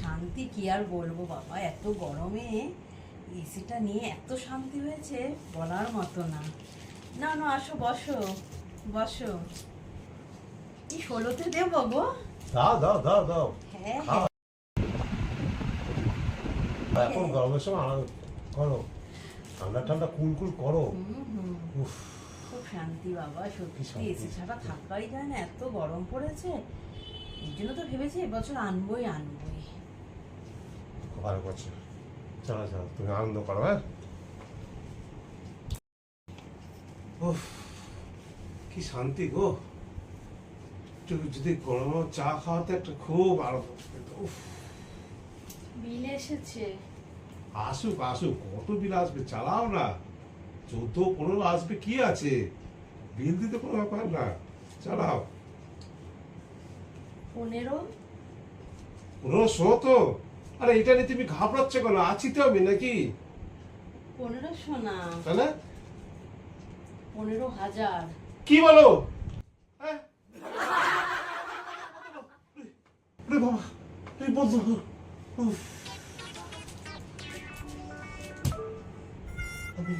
শান্তি কি আর বলব বাবা? এত গরমে এসিটা নিয়ে এত শান্তি হয়েছে বলার মতো না। না না আসো বসো বসো। কি ষোলোতে দেবো গো? দাও দাও দাও দাও। হ্যাঁ এখন গরমের সময় করো। ঠান্ডা ঠান্ডা কুল কুল করো উফ। খুব শান্তি বাবা সত্যি এসি ছাড়া থাকাই যায় না এত গরম পড়েছে। এই জন্য তো ভেবেছি এবছর আনবোই খুব ভালো করছ। চলো চলো তুমি আনন্দ করো হ্যাঁ? উফ কি শান্তি গো। একটু যদি গরম চা খাওয়াতে একটা খুব আরাম উফ। বিল এসেছে। আসুক আসুক কত বিল আসবে চালাও না। চোদ্দ পনেরো আসবে কি আছে? বিল দিতে কোনো ব্যাপার না। চালাও। পনেরো? পনেরো শো তো। আরে এটা নিয়ে তুমি ঘাবড়াচ্ছ কেন? আছি তো আমি নাকি? পনেরোশো না? তাহলে পনেরো হাজার। কি বলো? হ্যাঁ? বাবা এই বন্ধ আমি